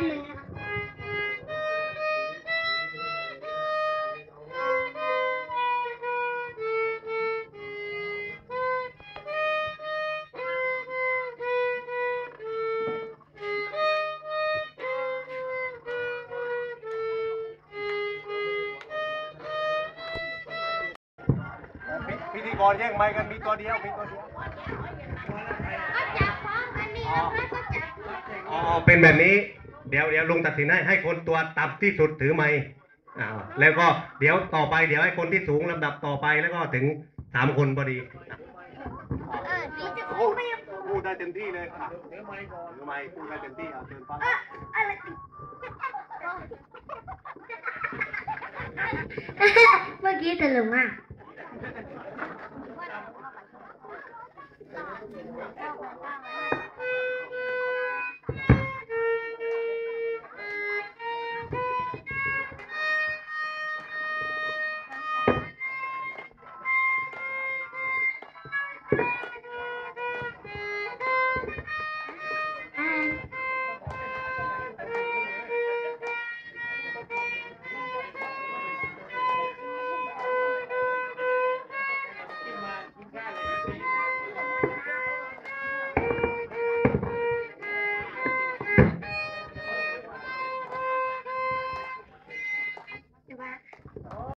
พิธีกรแย่งไม้กันมีตัวเดียวมีตัวเดียวอ๋อเป็นแบบนี้ เดี๋ยวเดี๋ยวลุงตัดสินให้ให้คนตัวต่ำที่สุดถือไม้อ่าแล้วก็เดี๋ยวต่อไปเดี๋ยวให้คนที่สูงลำดับต่อไปแล้วก็ถึงสามคนพอดีเออนี่จะพูดพูดได้เต็มที่เลยค่ะถือไม้ก่อนถือไม้พูดได้เต็มที่เอาเชิญฟังอะไรติเมื่อกี้ตลกมากอ